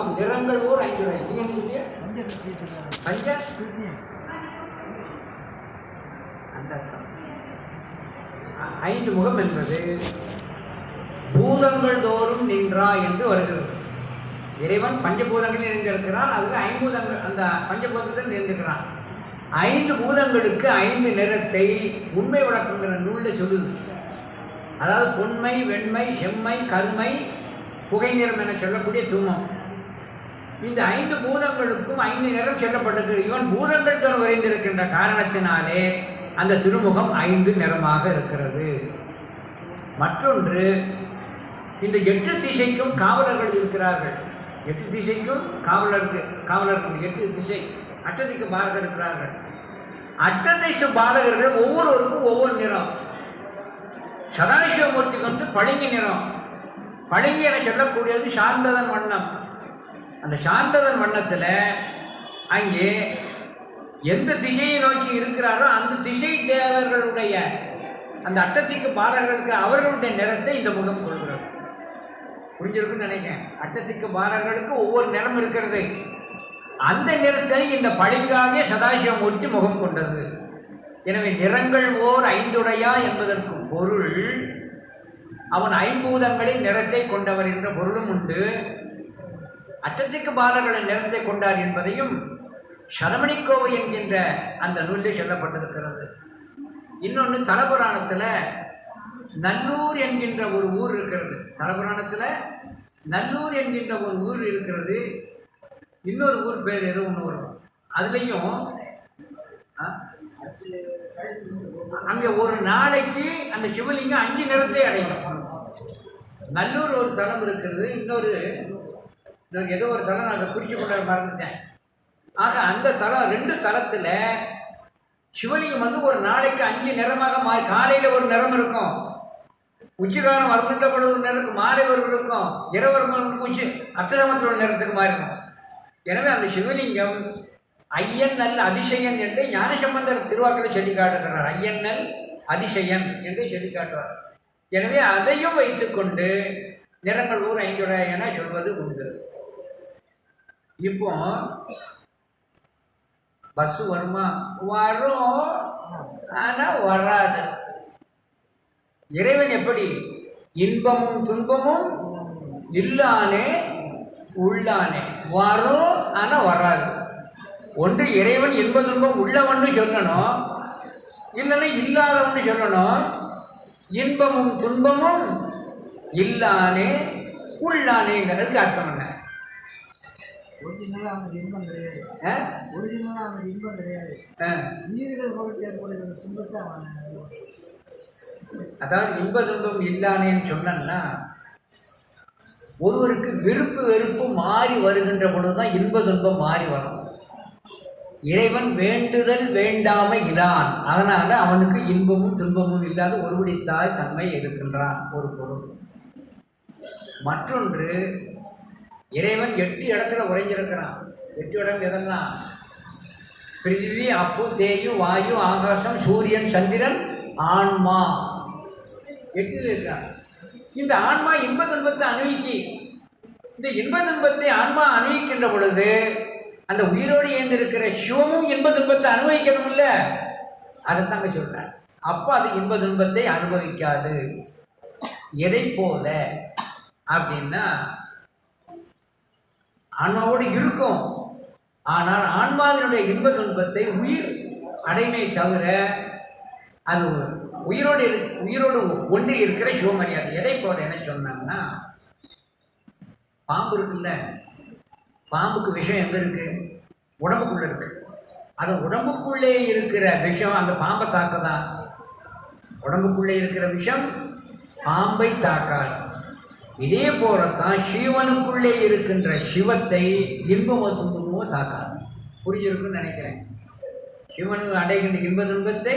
திருமுகம் நிறங்கள் ஊர் ஐந்து ரூபாய் நீங்க என்ன பஞ்ச? அந்த ஐந்து முகம் என்பது பூதங்கள் தோறும் நின்றா என்று வருகிறது. இறைவன் பஞ்சபூதங்களில் நிறைந்திருக்கிறான் அதில் ஐம்பூதங்கள் அந்த பஞ்சபூதத்தில் நிறைந்திருக்கிறான் ஐந்து பூதங்களுக்கு ஐந்து நிறத்தை உண்மை விளக்குங்கிற நூலில் சொல்லுது. அதாவது பொன்மை வெண்மை செம்மை கருமை புகை நிறம் என சொல்லக்கூடிய தூமம். இந்த ஐந்து பூதங்களுக்கும் ஐந்து நிறம் சொல்லப்பட்டது இவன் பூதங்கள் தோறும் விரைந்திருக்கின்ற காரணத்தினாலே அந்த திருமுகம் ஐந்து நிறமாக இருக்கிறது. மற்றொன்று இந்த எட்டு திசைக்கும் காவலர்கள் இருக்கிறார்கள். எட்டு திசைக்கும் காவலருக்கு காவலர்கள் எட்டு திசை அட்டதிக்கு பாலகர் இருக்கிறார்கள். அட்டதிசு பாலகர்கள் ஒவ்வொருவருக்கும் ஒவ்வொரு நிறம். சதாசிவமூர்த்திக்கு வந்து பளிங்கு நிறம். பளிங்கு என சொல்லக்கூடியது சார்ந்ததன் வண்ணம். அந்த சாந்ததன் வண்ணத்தில் அங்கே எந்த திசையை நோக்கி இருக்கிறாரோ அந்த திசை தேவர்களுடைய அந்த அட்டத்திக்கு பாடகர்களுக்கு அவர்களுடைய நிறத்தை இந்த முகம் சொல்கிறது. புரிஞ்சிருக்குன்னு நினைக்கிறேன். அட்டத்திக்கு பாடகர்களுக்கு ஒவ்வொரு நிறம் இருக்கிறது. அந்த நிறத்தை இந்த பளிங்காகிய சதாசிவமூர்த்தி முகம் கொண்டது. எனவே நிறங்கள் ஓர் ஐந்துடையா என்பதற்கு பொருள். அவன் ஐம்பூதங்களின் நிறத்தை கொண்டவர் என்ற பொருளும் உண்டு. அட்டத்திற்கு பாலர்களை நிறத்தை கொண்டார் என்பதையும் சரமணிக்கோவை என்கின்ற அந்த நூலில் சொல்லப்பட்டிருக்கிறது. இன்னொன்று தலபுராணத்தில் நல்லூர் என்கின்ற ஒரு ஊர் இருக்கிறது. தலபுராணத்தில் நல்லூர் என்கின்ற ஒரு ஊர் இருக்கிறது. இன்னொரு ஊர் பேர் எதுவும் ஒன்று வரும். அதுலேயும் அங்கே ஒரு நாளைக்கு அந்த சிவலிங்கம் அஞ்சு நிறத்தை அடையும். நல்லூர் ஒரு தலம் இருக்கிறது இன்னொரு இன்னொரு ஏதோ ஒரு தளம் நான் அதை குறிச்சு கொண்டு மறந்துட்டேன். ஆக அந்த தலம் ரெண்டு தலத்தில் சிவலிங்கம் வந்து ஒரு நாளைக்கு அஞ்சு நிறமாக மாறி காலையில் ஒரு நிறம் இருக்கும். உச்சிகாலம் வருகின்ற பொழுது ஒரு நிறம் இருக்கும் மாலை ஒரு இருக்கும் இரவு வரும்போது உச்சி ஒரு நிறத்துக்கு மாறி இருக்கும் எனவே அந்த சிவலிங்கம் ஐயன் நல் அதிசயன் என்று ஞானசம்பந்தர் திருவாக்கில் சொல்லி காட்டுகிறார். ஐயன் நல் அதிசயன் என்று சொல்லி காட்டுவார். எனவே அதையும் வைத்துக்கொண்டு நிறங்கள் ஊர் ஐந்து என சொல்வது உண்டு. இப்போ பஸ் வருமா வரும் ஆனால் வராது இறைவன் எப்படி இன்பமும் துன்பமும் இல்லானே உள்ளானே வரும் ஆனால் வராது ஒன்று இறைவன் இன்ப துன்பம் உள்ளவன்னு சொல்லணும். இல்லைன்னா இல்லாதவன்னு சொல்லணும். இன்பமும் துன்பமும் இல்லானே உள்ளானேங்கிறதுக்கு அர்த்தம் என்ன? ஒரிஜினலாக அவனுக்கு இன்பம் கிடையாது? ஒரிஜினலாக அவனுக்கு இன்பம் கிடையாது. உயிர்கள் பொருட்டு ஏற்படுகிற துன்பத்தை அவன் அதாவது இன்ப துன்பம் இல்லானேன்னு சொன்னா ஒருவருக்கு விருப்பு வெறுப்பு மாறி வருகின்ற பொழுதுதான் இன்ப துன்பம் மாறி வரும். இறைவன் வேண்டுதல் வேண்டாமை இதான். அதனால அவனுக்கு இன்பமும் துன்பமும் இல்லாத ஒருவடித்தாய் தன்மை இருக்கின்றான். ஒரு பொருள். மற்றொன்று இறைவன் எட்டு இடத்துல உறைஞ்சிருக்கிறான். எட்டு இடம் எதெல்லாம்? பிரிவி அப்பு தேயு வாயு ஆகாசம் சூரியன் சந்திரன் ஆன்மா. எட்டில் இருக்கிறான். இந்த ஆன்மா இன்ப துன்பத்தை அணுவிக்கி இந்த இன்ப துன்பத்தை ஆன்மா அணுவிக்கின்ற பொழுது அந்த உயிரோடு ஏந்திருக்கிற சிவமும் இன்ப துன்பத்தை அனுபவிக்கணும் இல்லை? அதை தாங்க சொல்கிறேன் அப்போ அது இன்ப துன்பத்தை அனுபவிக்காது. எதை போல? அப்படின்னா ஆன்மாவோடு இருக்கும். ஆனால் ஆன்மாவினுடைய இன்ப துன்பத்தை உயிர் அடைமை தவிர அது உயிரோடு இரு உயிரோடு ஒன்று இருக்கிற சிவமரியாதை எதை போல என்ன சொன்னாங்கன்னா பாம்பு இருக்குல்ல பாம்புக்கு விஷம் எங்கே இருக்குது உடம்புக்குள்ளே இருக்குது அது உடம்புக்குள்ளே இருக்கிற விஷம் அந்த பாம்பை தாக்கதான் உடம்புக்குள்ளே இருக்கிற விஷம் பாம்பை தாக்காது. இதே போலத்தான் சிவனுக்குள்ளே இருக்கின்ற சிவத்தை இன்பமோ துன்பமோ தாக்காது. புரிஞ்சிருக்குன்னு நினைக்கிறேன். சிவனுக்கு அடைகின்ற இன்ப துன்பத்தை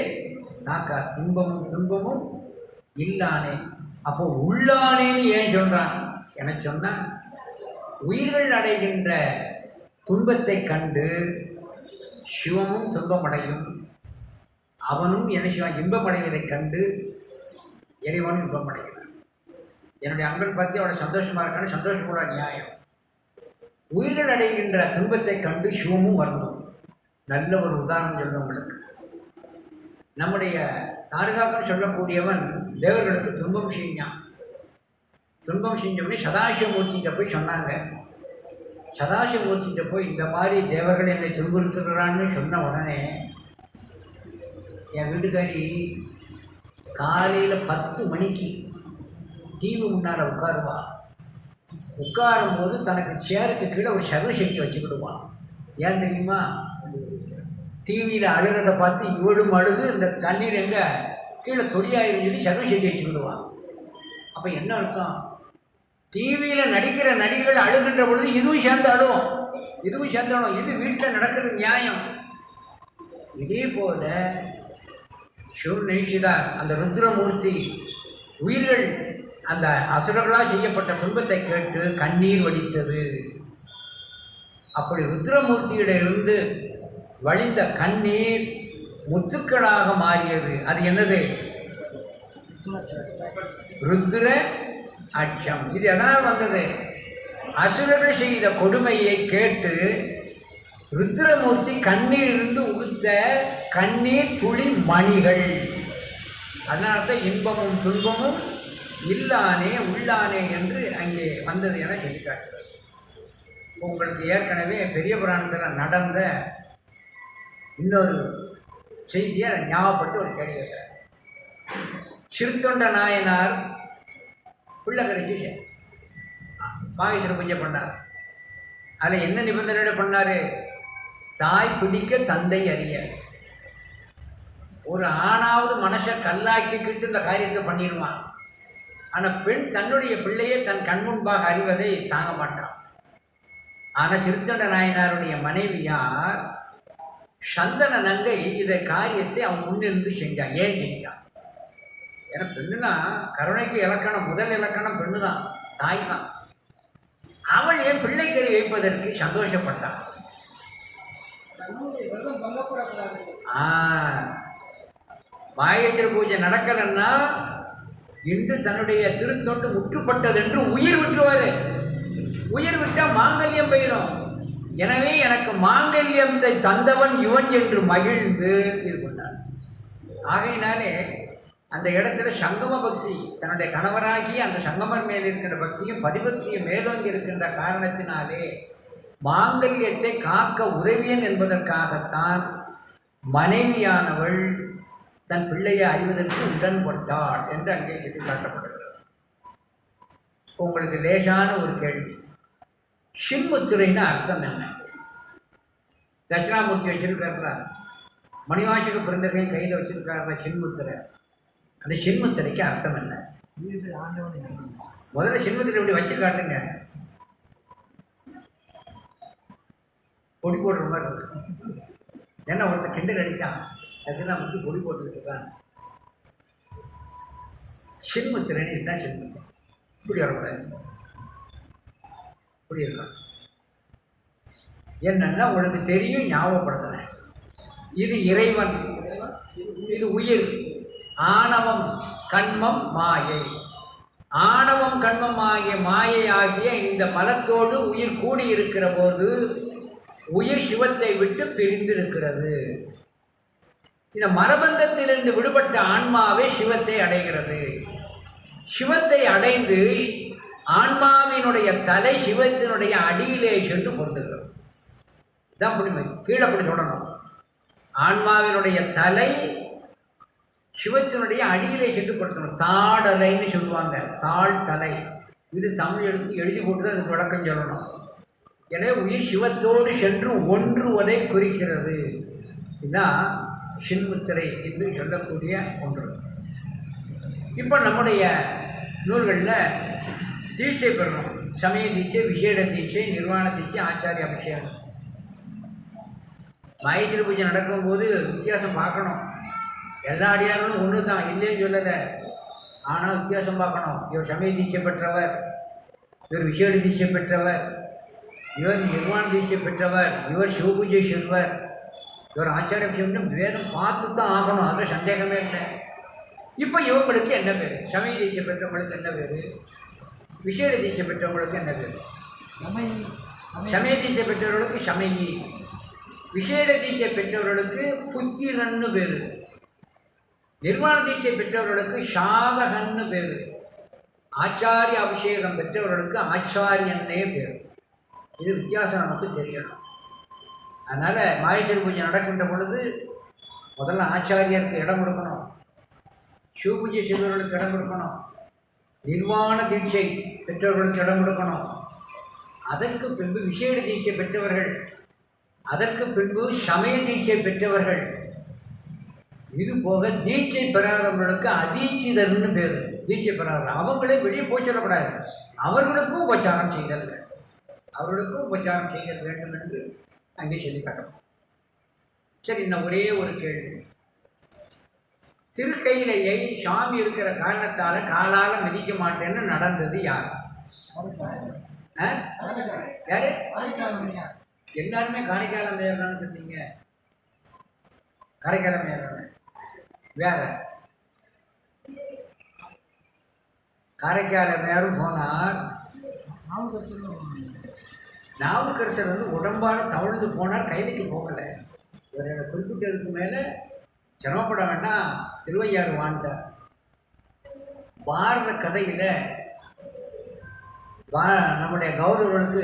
தாக்காது. இன்பமும் துன்பமும் இல்லானே. அப்போ உள்ளானேன்னு ஏன் சொல்கிறான் என சொன்னால் உயிர்கள் அடைகின்ற துன்பத்தை கண்டு சிவமும் துன்பமடையும். அவனும் என்ன செய்வான்? இன்பமடைவதைக் கண்டு இறைவனும் இன்பமடைகிறான். என்னுடைய அன்பன் பற்றி அவனை சந்தோஷமா இருக்கான்னு சந்தோஷப்பட நியாயம். உயிர்கள் அடைகின்ற துன்பத்தை கண்டு சிவமும் வரணும் நல்ல ஒரு உதாரணம் சொல்ல உங்களுக்கு. நம்முடைய தாரகாக்கன் சொல்லக்கூடியவன் தேவர்களுக்கு துன்பம் செஞ்சான். துன்பம் செஞ்சோடனே சதாசிவமூர்த்திகிட்ட போய் சொன்னாங்க. சதாசிவமூர்த்திகிட்ட போய் இந்த மாதிரி தேவர்கள் என்னை துன்புறுத்துகிறான்னு சொன்ன உடனே என் வீட்டுக்காரி காலையில் பத்து மணிக்கு டிவி முன்னால் உட்காருவா. உட்காரும்போது தனக்கு சேருக்கு கீழே ஒரு சர்வசக்தி வச்சுக்கிடுவான் ஏன் தெரியுமா? டிவியில் அழுகிறத பார்த்து இவளும் அழுது இந்த தண்ணீர் எங்கே? கீழே தொடியாயிரும் சர்வசக்தி வச்சுக்கிடுவான் அப்போ என்ன அர்த்தம்? டிவியில் நடிக்கிற நடிகர்கள் அழுகின்ற பொழுது இதுவும் சேர்ந்து அழுவோம். இதுவும் சேர்ந்து அழுவோம். இது வீட்டில் நடக்கிறது நியாயம். இதே போல் சிவன் நினைச்சுதார் அந்த ருத்ரமூர்த்தி உயிர்கள் அந்த அசுரர்களால் செய்யப்பட்ட துன்பத்தை கேட்டு கண்ணீர் வடித்தது. அப்படி ருத்ரமூர்த்தியிடமிருந்து வழிந்த கண்ணீர் முத்துக்களாக மாறியது. அது என்னது? ருத்ர அச்சம். இது எதனால் வந்தது? அசுரர்கள் செய்த கொடுமையை கேட்டு ருத்ரமூர்த்தி கண்ணீரிலிருந்து உடுத்த கண்ணீர் துளி மணிகள். அதனால தான் இன்பமும் துன்பமும் இல்லானே உள்ளானே என்று அங்கே வந்தது என எதிர்காட்டுகிறது உங்களுக்கு ஏற்கனவே பெரிய புராணத்தில் நடந்த இன்னொரு செய்தியை ஞாபகப்பட்டு ஒரு கேள்வி கேட்குறேன். சிறுத்தொண்ட நாயனார் உள்ள கிடைச்சி மாகேஸ்வர பூஜை பண்ணார். அதில் என்ன நிபந்தனையோட பண்ணார்? தாய் பிடிக்க தந்தை அறிய ஒரு ஆணாவது மனசை கல்லாக்கிக்கிட்டு இந்த காரியத்தை பண்ணிடுவான். ஆனால் பெண் தன்னுடைய பிள்ளையை தன் கண் முன்பாக அறிவதை தாங்க மாட்டான். ஆனால் சிறுத்தண்ட நாயனாருடைய மனைவியார் சந்தன நங்கை இதை காரியத்தை அவன் முன்னிருந்து செஞ்சான் ஏன் செஞ்சான் ஏன்னா பெண்ணுனா கருணைக்கு இலக்கணம் முதல் இலக்கணம் பெண்ணு தான் தாய் தான் அவள் என் பிள்ளைக்கறி வைப்பதற்கு சந்தோஷப்பட்டான் ஆ. மாயேஸ்வர பூஜை நடக்கலைன்னா இன்று தன்னுடைய திருத்தொண்டு முற்றுப்பட்டது என்று உயிர் விட்டுருவாரு உயிர் விட்டால் மாங்கல்யம் பெயரும் எனவே எனக்கு மாங்கல்யத்தை தந்தவன் இவன் என்று மகிழ்ந்து இது கொண்டார் ஆகையினாலே அந்த இடத்துல சங்கம பக்தி தன்னுடைய கணவராகி அந்த சங்கமன் மேல் இருக்கின்ற பக்தியும் பதிபக்தியும் மேலோங்கி இருக்கின்ற காரணத்தினாலே மாங்கல்யத்தை காக்க உதவியன் என்பதற்காகத்தான் மனைவியானவள் தன் பிள்ளையை அறிவதற்கு உடன்பட்டாள் என்று அங்கே சுட்டிக்காட்டப்படுகிறது உங்களுக்கு லேசான ஒரு கேள்வி. சின்முத்திரைன்னு அர்த்தம் என்ன? தட்சிணாமூர்த்தி வச்சிருக்காருல. மணிவாசக பிறந்தகையும் கையில் வச்சிருக்காருல சின்முத்திரை. அந்த சின்முத்திரைக்கு அர்த்தம் என்ன. முதல்ல சின்முத்திரை இப்படி வச்சு காட்டுங்க. பொடி போடுற மாதிரி இருக்கு. என்ன ஒருத்தர் கிண்டல் அடித்தான் தட்சிணாமூர்த்தி பொடி போட்டுக்கிட்டு இருக்கான் சின்முத்திரைன்னு இதுதான் சின்முத்திரை இப்படி வரக்கூடாது. இப்படி இருக்கான் என்னன்னா உனக்கு தெரியும் ஞாபகப்படுத்தலை இது இறைவன். இது உயிர். ஆணவம் கண்மம் மாயை. ஆணவம் கண்மம் ஆகிய மாயை ஆகிய இந்த மலத்தோடு உயிர் கூடி இருக்கிற போது உயிர் சிவத்தை விட்டு பிரிந்திருக்கிறது. இந்த மரபந்தத்திலிருந்து விடுபட்ட ஆன்மாவே சிவத்தை அடைகிறது. சிவத்தை அடைந்து ஆன்மாவினுடைய தலை சிவத்தினுடைய அடியிலே சென்று பொருந்துகிறது. இதான் புரிமை கீழே அப்படி சொல்லணும். ஆன்மாவினுடைய தலை சிவத்தினுடைய அடியிலே சென்று பொருத்தணும். தாடலைன்னு சொல்லுவாங்க. தாழ் தலை. இது தமிழ் எழுதி எழுதி போட்டு தான் அதுக்கு விளக்கம் சொல்லணும். எனவே உயிர் சிவத்தோடு சென்று ஒன்றுவதை குறிக்கிறது. இதுதான் சின்முத்திரை என்று சொல்லக்கூடிய ஒன்று. இப்போ நம்முடைய நூல்களில் தீட்சை பெறணும். சமய தீட்சை விசேட தீட்சை நிர்வாண தீட்சை ஆச்சாரிய அபிஷேகம். மகேஸ்வர பூஜை நடக்கும்போது வித்தியாசம் பார்க்கணும். எல்லா அடியார்களும் ஒன்று தான் இல்லைன்னு சொல்லலை. ஆனால் வித்தியாசம் பார்க்கணும். இவர் சமய தீட்சை பெற்றவர் இவர் விசேட தீட்சை பெற்றவர் இவர் நிர்வாண தீட்சை பெற்றவர் இவர் சிவபூஜை செல்வர் இவர் ஆச்சாரிய அபிஷேகம் வேதம் பார்த்து தான் ஆகணும். அதில் சந்தேகமே இல்லை. இப்போ இவங்களுக்கு என்ன பேர்? சமய தீட்சை பெற்றவங்களுக்கு என்ன பேர்? விசேட தீட்சை பெற்றவங்களுக்கு என்ன பேர்? சமய சமய தீட்சை பெற்றவர்களுக்கு சமயி. விசேட தீட்சை பெற்றவர்களுக்கு புத்திரன்னு பேரு. நிர்வாண தீட்சை பெற்றவர்களுக்கு சாதகன்னு பேரு. ஆச்சாரிய அபிஷேகம் பெற்றவர்களுக்கு ஆச்சாரியன்னே பேர். இது வித்தியாசம் நமக்கு தெரியணும். அதனால் மாயேஸ்வரி பூஜை நடக்கின்ற பொழுது முதல்ல ஆச்சாரியருக்கு இடம் கொடுக்கணும். சிவ பூஜை செய்தவர்களுக்கு இடம் கொடுக்கணும். நிர்வாண தீட்சை பெற்றவர்களுக்கு இடம் கொடுக்கணும். அதற்கு பின்பு விசேட தீட்சை பெற்றவர்கள் அதற்கு பின்பு சமய தீட்சை பெற்றவர்கள். இது போக தீட்சை பெறாதவர்களுக்கு அதீட்சிதர்னு பேர். தீட்சை பெறாதவர் அவங்களே வெளியே போய் சொல்லக்கூடாது. அவர்களுக்கும் உபச்சாரம் செய்தல் அவர்களுக்கும் உபச்சாரம் செய்தல் வேண்டும் என்று அங்கே சொல்லி காட்டணும். சரி இன்னும் ஒரே ஒரு கேள்வி. திருக்கையிலையை சாமி இருக்கிற காரணத்தால் காலால் மிதிக்க மாட்டேன்னு நடந்தது யார்? யாரு? எல்லாருமே காரைக்காலம் மேயர்தான் சொன்னீங்க காரைக்காலம் மேயர் வேற. காரைக்கால மேயரும் போனார். நாவுக்கரசர் வந்து உடம்பால தவழ்ந்து போனால் கைதிக்கு போகலை. இவர் குறிப்பிட்டதுக்கு மேலே சிரமப்பட வேண்டாம் திருவையாறு வாழ்ந்தார். பாரத கதையில் வா நம்முடைய கௌரவர்களுக்கு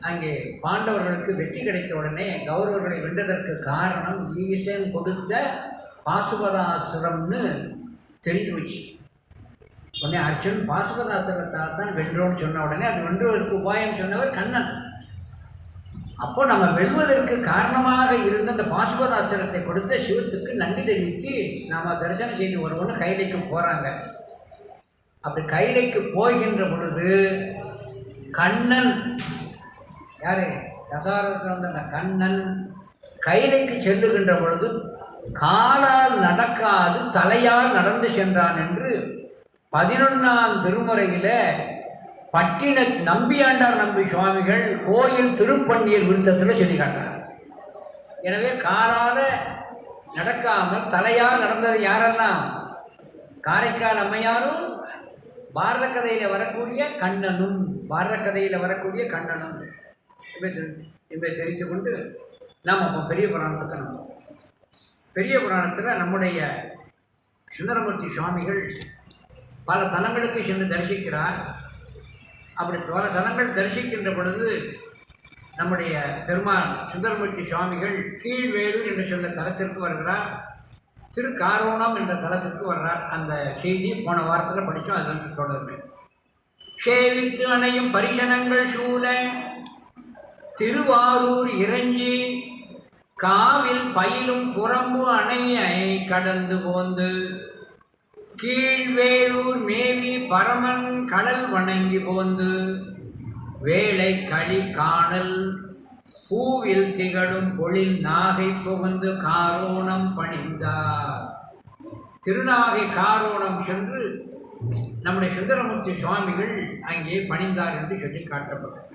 அங்கே பாண்டவர்களுக்கு வெற்றி கிடைத்த உடனே கௌரவர்களை வென்றதற்கு காரணம் ஈசன் கொடுத்த பாசுபதாசுரம்னு தெரிஞ்சு வச்சு உடனே அர்ஜுன் பாசுபதாசனத்தால் தான் வென்றோன்னு சொன்ன உடனே அது வென்றுவதற்கு உபாயம் சொன்னவர் கண்ணன். அப்போ நம்ம வெல்வதற்கு காரணமாக இருந்த அந்த பாசுபதாசனத்தை கொடுத்த சிவத்துக்கு நன்றி தெரிவித்து நாம் தரிசனம் செய்து வருவோம்னு கைலைக்கு போகிறாங்க அப்படி கைலைக்கு போகின்ற பொழுது கண்ணன் யாரு? தசாரத்தில் வந்த அந்த கண்ணன் கைலைக்கு செல்லுகின்ற பொழுது காலால் நடக்காது தலையால் நடந்து சென்றான் என்று பதினொன்றாம் திருமுறையில் பட்டின நம்பியாண்டார் நம்பி சுவாமிகள் கோயில் திருப்பண்ணியர் விருத்தத்தில் சொல்லி காட்டுறார் எனவே காலால் நடக்காமல் தலையால் நடந்தது யாரெல்லாம்? காரைக்கால் அம்மையாரும் பாரத கதையில் வரக்கூடிய கண்ணனும் பாரத கதையில் வரக்கூடிய கண்ணனும். இவை தெரி- தெரிந்து கொண்டு நாம் அப்போ பெரிய புராணத்துக்கு நம்ம பெரிய புராணத்தில் நம்முடைய சுந்தரமூர்த்தி சுவாமிகள் பல தலங்களுக்கு சென்று தரிசிக்கிறார். அப்படி பல தலங்கள் தரிசிக்கின்ற பொழுது நம்முடைய பெருமான் சுந்தரமூர்த்தி சுவாமிகள் கீழ்வேலூர் என்று சொன்ன தலத்திற்கு வருகிறார். திருக்காரோணம் என்ற தலத்திற்கு வர்றார். அந்த செய்தி போன வாரத்தில் படித்தோம் அதில் தொடர்பு. சேவித்து அணையும் பரிசனங்கள் சூழ திருவாரூர் இறஞ்சி காவில் பயிலும் புறம்பு அணையை கடந்து போந்து கீழ்வேலூர் மேவி பரமன் கடல் வணங்கி போந்து வேலை களி காணல். பூவில் திகழும் பொழில் நாகை புகுந்து காரோணம் பணிந்தார். திருநாகை காரோணம் சென்று நம்முடைய சுந்தரமூர்த்தி சுவாமிகள் அங்கே பணிந்தார் என்று சொல்லி காட்டப்பட்டது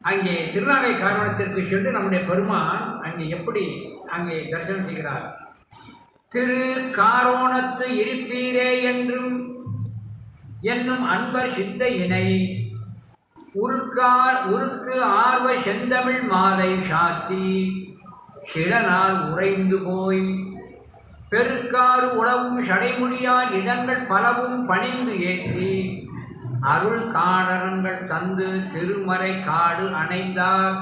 அங்கே திருநாகை காரணத்திற்கு சென்று நம்முடைய பெருமான் அங்கே எப்படி அங்கே தரிசனம் செய்கிறார்? திரு காரோணத்து இருப்பீரே என்றும் என்னும் அன்பர் சித்த இணை உருக்கார் உருக்கு ஆர்வ செந்தமிழ் மாலை சாத்தி சிலனால் உறைந்து போய் பெருக்காறு உழவும் சடைமுடியார் இடங்கள் பலவும் பணிந்து ஏற்றி அருள் காணரங்கள் தந்து திருமறை காடு அணைந்தார்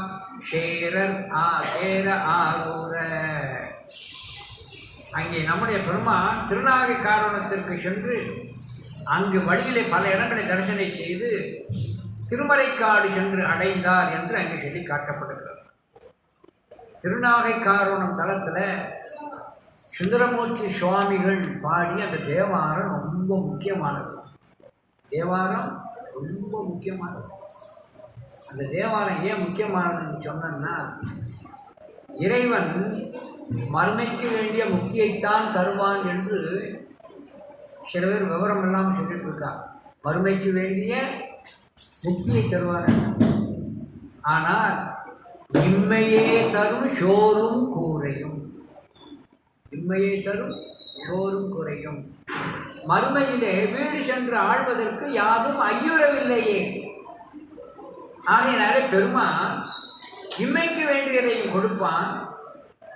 சேரர் ஆ சேர ஆரூர அங்கே நம்முடைய பெருமான் திருநாகை காரணத்திற்கு சென்று அங்கு வழியிலே பல இடங்களை தரிசனை செய்து திருமறைக்காடு சென்று அடைந்தார் என்று அங்கே சொல்லி காட்டப்படுகிறது திருநாகை காரணம் தளத்தில் சுந்தரமூர்த்தி சுவாமிகள் பாடி அந்த தேவாரம் ரொம்ப முக்கியமானது. தேவாரம் ரொம்ப முக்கியமானது. அந்த தேவாரம் ஏன் முக்கியமானதுன்னு சொன்னேன்னா இறைவன் மறுமைக்கு வேண்டிய முக்தியைத்தான் தருவான் என்று சில பேர் விவரம் இல்லாமல் சொல்லிட்டு இருக்கா மறுமைக்கு வேண்டிய முக்தியை தருவார். ஆனால் இம்மையே தரும் ஷோரும் கூரையும். இம்மையை தரும் ஷோரும் குறையும் மறுமையிலே வீடு சென்று ஆழ்வதற்கு யாரும் ஐயுறவில்லையே. ஆகையினாலே பெருமான் இம்மைக்கு வேண்டியதையும் கொடுப்பான்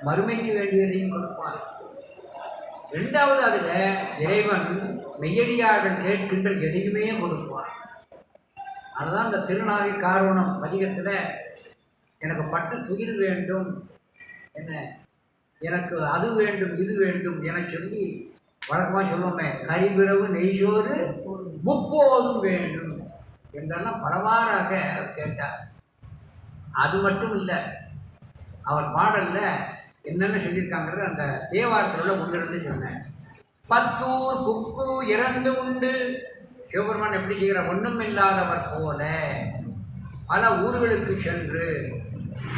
மறுமைக்கு வேண்டியதையும் கொடுப்பான். ரெண்டாவது அதில் இறைவன் மெய்யடியார்கள் கேட்கின்ற எதையுமே கொடுப்பான். அதுதான் இந்த திருநாகை காரணம் பதிகத்தில் எனக்கு பட்டு துயில் வேண்டும் என்ன எனக்கு அது வேண்டும் இது வேண்டும் என சொல்லி வழக்கமாக சொல்லுவோமே கரிபிறவு நெய்சோறு முப்போதும் வேண்டும் என்றெல்லாம் பலவாறாக கேட்டார். அது மட்டும் இல்லை அவர் பாடலில் என்னென்ன சொல்லியிருக்காங்கிறது அந்த தேவாரத்தில் முன்னிருந்து சொன்னேன். பத்தூர் புக்கு இறந்து உண்டு. சிவபெருமான் எப்படி செய்கிற ஒன்றும் இல்லாதவர் போல பல ஊர்களுக்கு சென்று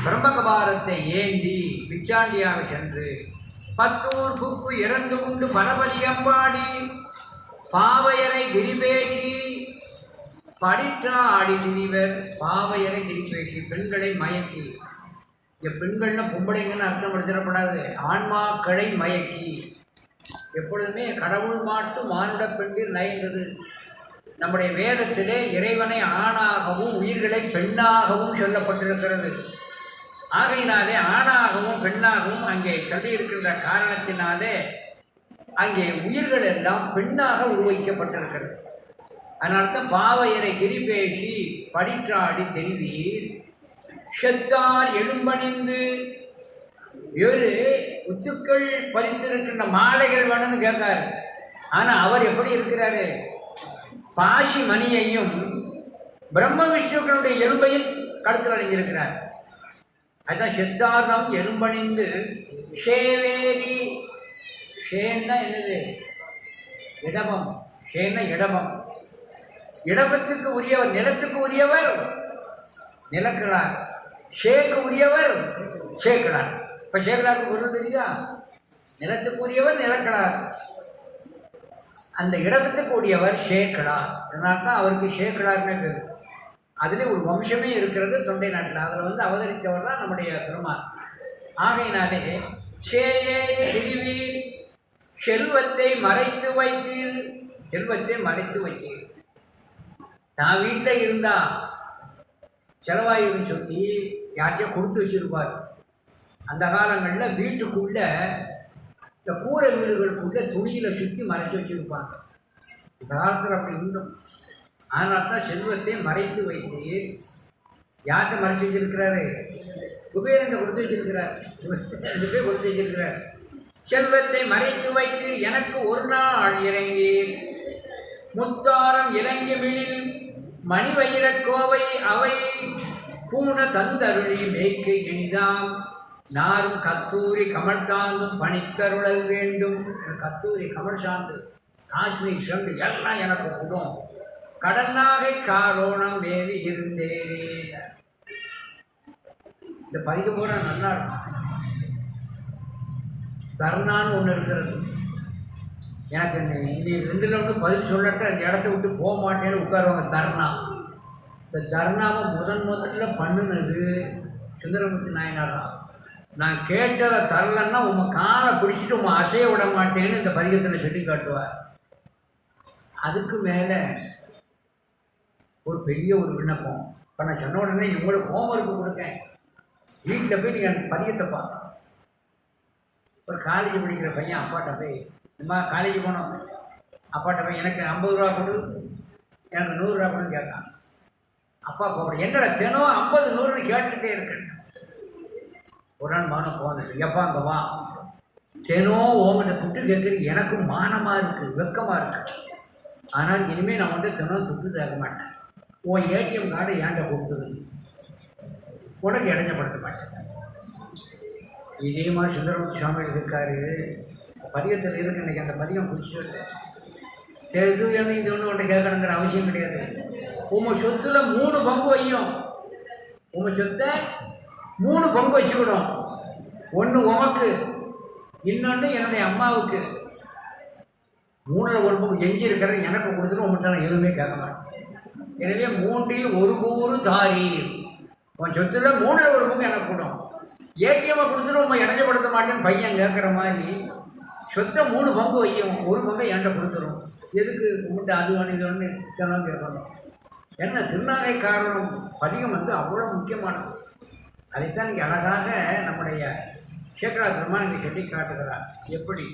பிரம்மகபாரத்தை ஏந்தி பிச்சாண்டியாக சென்று பத்தூர் புக்கு இறந்து உண்டு பலபடி அம்பாடி பாவையரை கிரிபேசி பரிற்றா ஆடி நினைவர் பாவையரை கிரிபேசி பெண்களை மயக்கி. என் பெண்கள்னா பொம்பளைங்கன்னு அர்த்தம் படுத்திடப்படாது ஆன்மாக்களை மயக்கி. எப்பொழுதுமே கடவுள் மாட்டு மானுட பெண்டில் நயந்தது. நம்முடைய வேதத்திலே இறைவனை ஆணாகவும் உயிர்களை பெண்ணாகவும் சொல்லப்பட்டிருக்கிறது. ஆகையினாலே ஆணாகவும் பெண்ணாகவும் அங்கே சொல்லியிருக்கின்ற காரணத்தினாலே அங்கே உயிர்கள் எல்லாம் பெண்ணாக உருவகிக்கப்பட்டிருக்கிறது. அதனால்தான் பாவையரை கிரிபேசி படிற்றாடி தெரிவீர். செத்தார் எழும்பணிந்து இவரு உத்துக்கள் பதித்திருக்கின்ற மாலைகள் வேணும்னு கேட்காரு ஆனா அவர் எப்படி இருக்கிறாரு? பாஷி மணியையும் பிரம்ம விஷ்ணுக்களுடைய எலும்பையும் கழுத்தில் அடைஞ்சிருக்கிறார் அதுதான் செத்தார்தம் எலும்பணிந்து ஷேவேரி ஷேன்னா என்னது? இடமம். ஷேன்னா இடமம். இடபத்துக்கு உரியவர் நிலத்துக்கு உரியவர் நிலக்கிழார் ஷேக்கு உரியவர் ஷேக்கிழார் இப்போ ஷேக்கிழாருக்கு பொருள் தெரியுதா? நிலத்துக்கு உரியவர் நிலக்கிழார் அந்த இடத்துக்கு உரியவர் ஷேக்கிழார் அதனால தான் அவருக்கு ஷேக்கிழார்னே பேர். அதிலே ஒரு வம்சமே இருக்கிறது தொண்டை நாட்டில். அதில் வந்து அவதரித்தவர் தான் நம்முடைய பெருமாள். ஆகையினாலே ஷேயே செல்வத்தை மறைத்து வைத்தீர் செல்வத்தை மறைத்து வைத்தீர் நான் வீட்டில் இருந்தா செலவாயின்னு சொல்லி யார்கிட்டயோ கொடுத்து வச்சுருப்பார். அந்த காலங்களில் வீட்டுக்குள்ளே இந்த கூரை வீடுகளுக்குள்ளே துணியில் சுற்றி மறைச்சி வச்சுருப்பாங்க. இந்த காலத்தில் அப்படி உண்டும் அதனால தான் செல்வத்தை மறைத்து வைத்து யார்கிட்ட மறைச்சி வச்சிருக்கிறாரு? குபேரங்க கொடுத்து வச்சிருக்கிறார். பேர் கொடுத்து வச்சிருக்கிறார். செல்வத்தை மறைத்து வைத்து எனக்கு ஒரு நாள் இறங்கி முத்தாரம் இறங்கி விழில் மணி கோவை அவை பூண தந்தருளி மேய்க்கு இனிதாம் நாரும் கத்தூரி கமல் தாந்தும் பணிக்கருளல் வேண்டும். கத்தூரி கமல் சாந்து காஷ்மீர் சென்று எல்லாம் எனக்கு உடும் கடனாகை காரோணம் மேவி இருந்தேனே இந்த பயிர் கூட நல்லா இருக்கும். தர்ணான்னு ஒன்று இருக்கிறது. எனக்கு இந்த ரெண்டில் ரெண்டுல ஒன்று பதில் சொல்லட்டு அந்த இடத்த விட்டு போக மாட்டேன்னு உட்காருவாங்க தர்ணா. இந்த தர்ணாவை முதன் முதல்ல பண்ணுனது சுந்தரமூர்த்தி நாயனார் தான். நான் கேட்டதை தரலன்னா உங்கள் காலை பிடிச்சிட்டு உங்கள் அசைய விட மாட்டேன்னு இந்த பதிகத்தில் சொல்லி காட்டுவார். அதுக்கு மேலே ஒரு பெரிய ஒரு விண்ணப்பம். இப்போ நான் சொன்ன உடனே இவங்களுக்கு ஹோம்ஒர்க்கு கொடுத்தேன். வீட்டில் போய் நீங்கள் அந்த பதிகத்தை பார்க்க ஒரு காலேஜ் படிக்கிற பையன் அப்பாட்ட போய் அம்மா காலேஜ் போனோம். அப்பாட்ட போய் எனக்கு ஐம்பது ரூபா கொடு. எனக்கு நூறுரூவா கொடுன்னு கேட்டான். அப்பா கூப்பிடு என்னடா தினம் ஐம்பது நூறுன்னு கேட்டுக்கிட்டே இருக்கேன் ஒரு நாள் மானம் போனது எப்பா அங்கே வா. தினம் ஓங்கிட்ட துட்டு கேட்குறது எனக்கும் மானமாக இருக்குது வெக்கமாக இருக்குது ஆனால் இனிமேல் நான் வந்து தினம் துட்டு தர மாட்டேன். உன் ஏடிஎம் கார்டை ஏன்ட்ட கொடுத்துரு. உனக்கு இடைஞ்சப்படுத்த மாட்டேன். இதே மாதிரி சுந்தரமூர்த்தி சுவாமிகள் இருக்காரு. பதியத்தில் இருக்கு இன்றைக்கி அந்த பதியம் குடிச்சுட்டு சரி இது என்ன இது ஒன்று ஒன்று கேட்கணுங்கிற அவசியம் கிடையாது. உங்கள் சொத்தில் மூணு பங்கு வையும். உங்கள் சொத்தை மூணு பங்கு வச்சுக்கிடும். ஒன்று உமக்கு இன்னொன்று என்னுடைய அம்மாவுக்கு. மூணில் ஒரு பங்கு எஞ்சி இருக்கிற எனக்கு கொடுத்துட்டு உங்கள்கிட்ட நான் எதுவுமே கேட்க மாட்டேன். எனவே மூன்றில் ஒரு கூறு தாரி. உன் சொத்துல மூணில் ஒரு பங்கு எனக்கு கொடும் ஏடிஎம்மை கொடுத்துட்டு உங்க இணைஞ்சப்படுத்த மாட்டேன்னு பையன் கேட்குற மாதிரி சொத்தை மூணு பங்கு வையும் ஒரு பங்கை என்கிட்ட கொடுத்துரும். எதுக்கு உங்கள்கிட்ட அது வேணும் இது கேட்கணும். என்ன திருநாகை காரணம் பதிகம் வந்து அவ்வளோ முக்கியமானது. அதைத்தான் இங்கே அழகாக நம்முடைய சேகரா பெருமான் இங்கே சொல்லி காட்டுகிறார். எப்படி?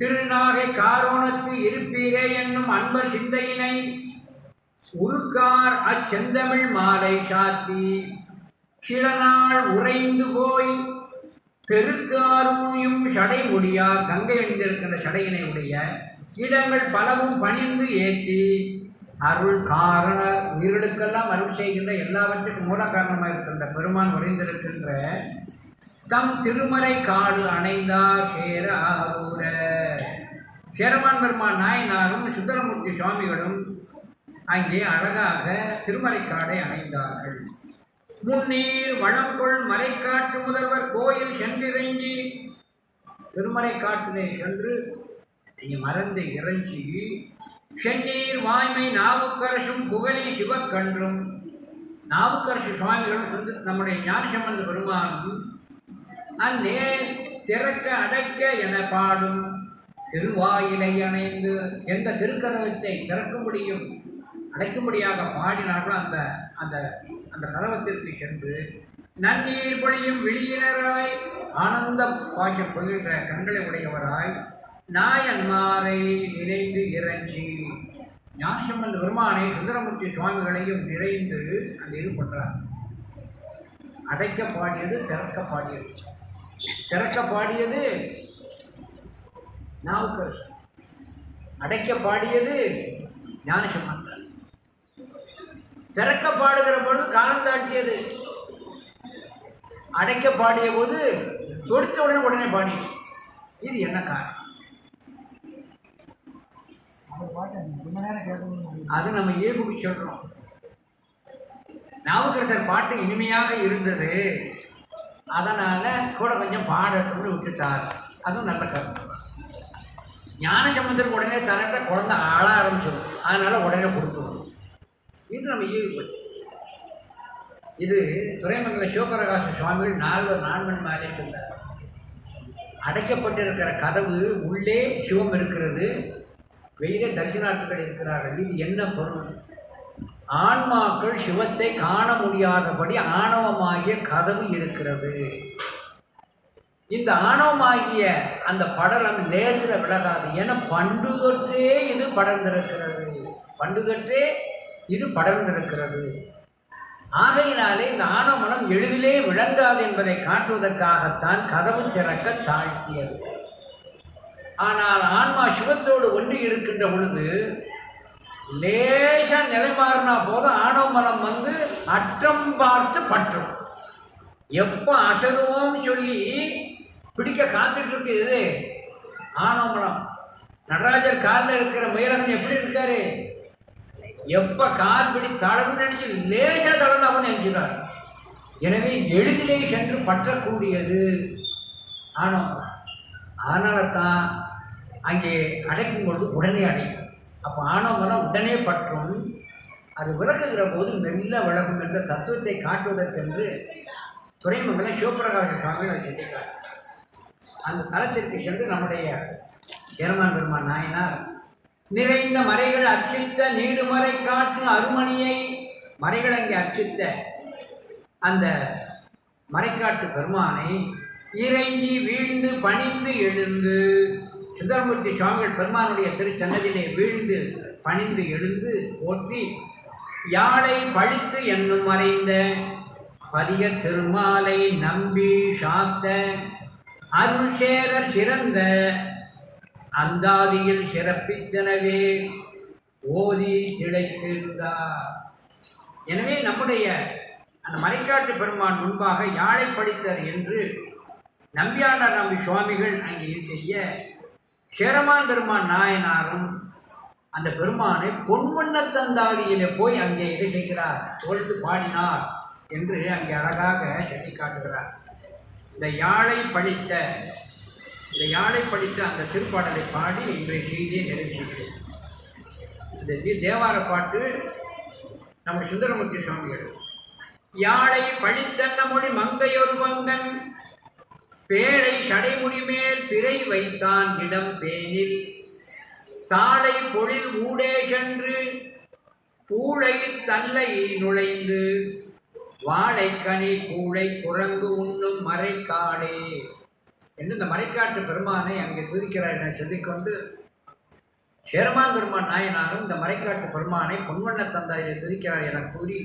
திருநாகை காரோணத்து இருப்பீரே என்னும் அன்பர் சிந்தையினை உருக்கார் அச்செந்தமிழ் மாலை சாத்தி. சில நாள் உறைந்து போய் பெருக்காரூயும் சடை உடையா கங்கை அணிந்திருக்கின்ற சடையினை உடைய இடங்கள் பலவும் பணிந்து ஏற்றி அருள் காரண உயிர்களுக்கெல்லாம் அருள் செய்கின்ற எல்லாவற்றுக்கும் மூல காரணமாக இருக்கின்ற பெருமான் உறைந்திருக்கின்ற தம் திருமறை காடு அணைந்தார் சேர ஆரூர சேரமான் பெருமான் நாயனாரும் சுந்தரமூர்த்தி சுவாமிகளும் அங்கே அழகாக திருமறைக்காடை அணைந்தார்கள். முன்னீர் வளங்கொள் மறைக்காட்டு முதல்வர் கோயில் சென்றிறங்கி. திருமறைக்காட்டிலே சென்று இங்கே மறந்து இறைஞ்சி. சென்னீர் வாய்மை நாவுக்கரசும் புகழி சிவக்கன்றும். நாவுக்கரசு சுவாமிகளும் சொந்த நம்முடைய ஞானசம்பந்த பெருமானும் அந்நே திறக்க அடைக்க என பாடும். திருவாயிலை அணைந்து எந்த திருக்கரவத்தை திறக்க முடியும் அடைக்கும்படியாக பாடினார்களோ அந்த அந்த அந்த கலவத்திற்கு சென்று நன்னீர் பொழியும் விழியினராய் ஆனந்த பாஷம் பொழுகிற கண்களை உடையவராய் நாயன்மாரை நிறைந்து இறஞ்சி ஞானசம்பந்த பெருமானை சுந்தரமூர்த்தி சுவாமிகளையும் நிறைந்து அந்த இது பண்ணுறார் அடைக்க பாடியது திறக்க பாடியது திறக்க பாடியது நாவுக்கரசு அடைக்க பாடியது ஞானசம்பந்தர். திறக்க பாடுகிற பொழுது காலம் தாழ்த்தியது. அடைக்க பாடிய போது தொடுத்த உடனே உடனே பாடி இது என்ன காரணம்? அந்த பாட்டை கேட்கணும் அது நம்ம இயல்புக்கு சொல்றோம். நாவுக்கரசர் பாட்டு இனிமையாக இருந்தது. அதனால கூட கொஞ்சம் பாடட்டும்னு விட்டுட்டார். அதுவும் நல்ல கருத்து. ஞானசம்பந்தருக்கு உடனே தரட்ட குழந்தை ஆள ஆரம்பிச்சிடும் அதனால உடனே கொடுத்து இது நம்ம இயல்பு இது துறைமங்கல சிவபிரகாச சுவாமிகள் நால்வர் நான்கு மேலே சொன்னார் அடைக்கப்பட்டிருக்கிற கதவு உள்ளே சிவம் இருக்கிறது. வெளியே தரிசனார்த்திகள் இருக்கிறார்கள். இது என்ன பொருள்? ஆன்மாக்கள் சிவத்தை காண முடியாதபடி ஆணவமாகிய கதவு இருக்கிறது. இந்த ஆணவமாகிய அந்த படலம் லேசில் விலகாது. என பண்டுதொற்றே இது படர்ந்திருக்கிறது. பண்டுதொற்றே இது படர்ந்திருக்கிறது ஆகையினாலே இந்த ஆணவமலம் எளிதிலே விளங்காது என்பதை காட்டுவதற்காகத்தான் கதவு திறக்க தாழ்த்தியது. ஆனால் ஆன்மா சிவத்தோடு ஒன்றி இருக்கின்ற பொழுது லேசாக நிலை மாறினா போதும் ஆணவமலம் வந்து அற்றம் பார்த்து பற்றும். எப்போ அசருவோம் சொல்லி பிடிக்க காத்துட்டு இருக்கு இது. ஆணவமலம் நடராஜர் காலில் இருக்கிற மயிலகன் எப்படி இருக்காரு? எப்போ கால் பிடி தளர்ந்து நினைச்சு தளர்ந்து அவன் நினைச்சுறார் எனவே எளிதிலே சென்று பற்றக்கூடியது. ஆனால் அதனால தான் அங்கே அடைக்கும் பொழுது உடனே அடைக்கும் அப்போ ஆணவமெல்லாம் உடனே பற்றும். அது விலகுகிற போது மெல்ல விலகும் என்ற தத்துவத்தை காட்டுவதற்கென்று துறைமுகங்களை சிவபிரகாச சுவாமி வச்சிருக்கிறார் அந்த தளத்திற்கு சென்று நம்முடைய ஜெர்மான் பெருமான் நாயனார் நிறைந்த மறைகள் அர்ச்சித்த நீடுமறை காட்டும் அருமணியை மறைகள் அங்கே அர்ச்சித்த அந்த மறைக்காட்டு பெருமானை இறங்கி வீழ்ந்து பணிந்து எழுந்து சுந்தரமூர்த்தி சுவாமிகள் பெருமானுடைய திருச்சன்னதிலே வீழ்ந்து பணிந்து எழுந்து போற்றி யாழை பழித்து என்னும் மறைந்த பரிய திருமாலை நம்பி சாத்த அருள் சேரர் சிறந்த அந்தாதியில் சிறப்பித்தனவே ஓதி சிழைத்திருந்தார். எனவே நம்முடைய அந்த மறைக்காட்டு பெருமான் முன்பாக யாழை படித்தர் என்று நம்பியாண்டார் நம்பி சுவாமிகள் அங்கே செய்ய சேரமான் பெருமான் நாயனாரும் அந்த பெருமானை பொன்வண்ணத்தந்தாதியிலே போய் அங்கே இதை செய்கிறார். பொழுது பாடினார் என்று அங்கே அழகாக சொல்லி காட்டுகிறார் இந்த யாழை படித்த இந்த யாழை படித்த அந்த திருப்பாடலை பாடி இன்றைய செய்தியை நிறைவேற்றுகிறேன் இந்த தேவார பாட்டு நம்ம சுந்தரமூர்த்தி சுவாமிகள் யாழை பழித்தன்ன மொழி மங்கையொரு மங்கன் பேழை சடைமுடி மேல் பிறை வைத்தான் இடம் பேனில் சாலை பொழில் ஊடே சென்று பூளை தல்லை நுழைந்து வாழைக்கனி கூழை குரங்கு உண்ணும் மறைக்காடே. என்று இந்த மறைக்காட்டு பெருமானை அங்கே துதிக்கிறார் என சொல்லிக்கொண்டு சேரமான் பெருமான் நாயனாரும் இந்த மறைக்காட்டு பெருமானை பொன்வண்ண தந்தாயை துதிக்கிறார் என கூறி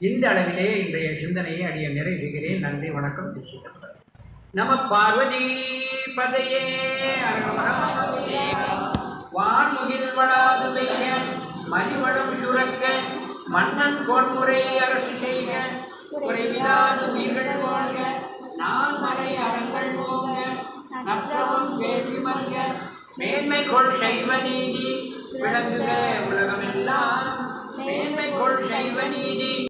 இந்த அளவிலே இன்றைய சிந்தனையை அடைய நிறைவேகிறேன். நன்றி வணக்கம் திருச்சிட்டப்பர் நம பார்வதி பதையே வான்முகில் வளாது பெய்ய மதிவளம் சுரக்க மன்னன் கோன்முறை அரசு செய்க குறைவிலாது உயிர்கள் வாழ்க நான் மறை அறங்கள் போக நற்றவும் வேள்வி மேன்மை கொள் சைவ நீதி விளங்குக உலகமெல்லாம். மேன்மை கொள் சைவ நீதி